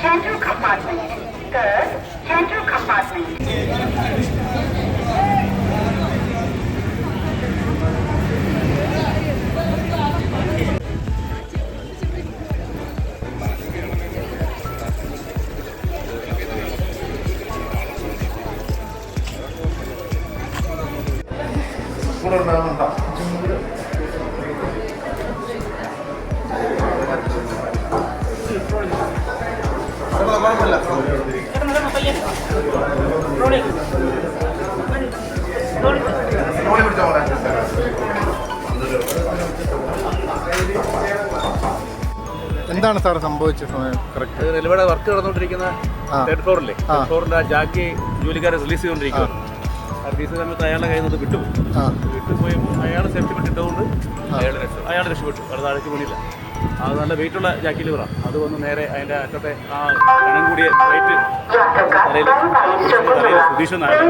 Central compartment. Third, central compartment. 코로나는 나 എന്താണ് sir സംഭവിച്ചത് correct റെയിൽവേയുടെ വർക്ക് നടന്നുകൊണ്ടിരിക്കുന്ന തേർഡ് ഫ്ലോറില്ലേ തേർഡ് ഫ്ലോറിന്റെ ജാക്കി ജോലിക്കാരെ റിലീസ് ചെയ്തുകൊണ്ടിരിക്കുകയാണ് ചെയ്ത സമയത്ത് അയാളുടെ കയ്യിൽ നിന്ന് വിട്ടുപോയി വിട്ടുപോയപ്പോൾ അയാൾ സേഫ്റ്റി ബെൽറ്റ് ഇട്ടുകൊണ്ട് അയാൾ രക്ഷ അയാൾ രക്ഷപ്പെട്ടു. അത് താഴേക്ക് വീണില്ല. അത് നല്ല വെയിറ്റുള്ള ജാക്കി ലിവറാണ് അത് വന്ന് നേരെ അതിന്റെ അറ്റത്തെ ആ കനം കൂടിയ വെയിറ്റ് തലയിൽ തലയിൽ സുധീഷ് നായർ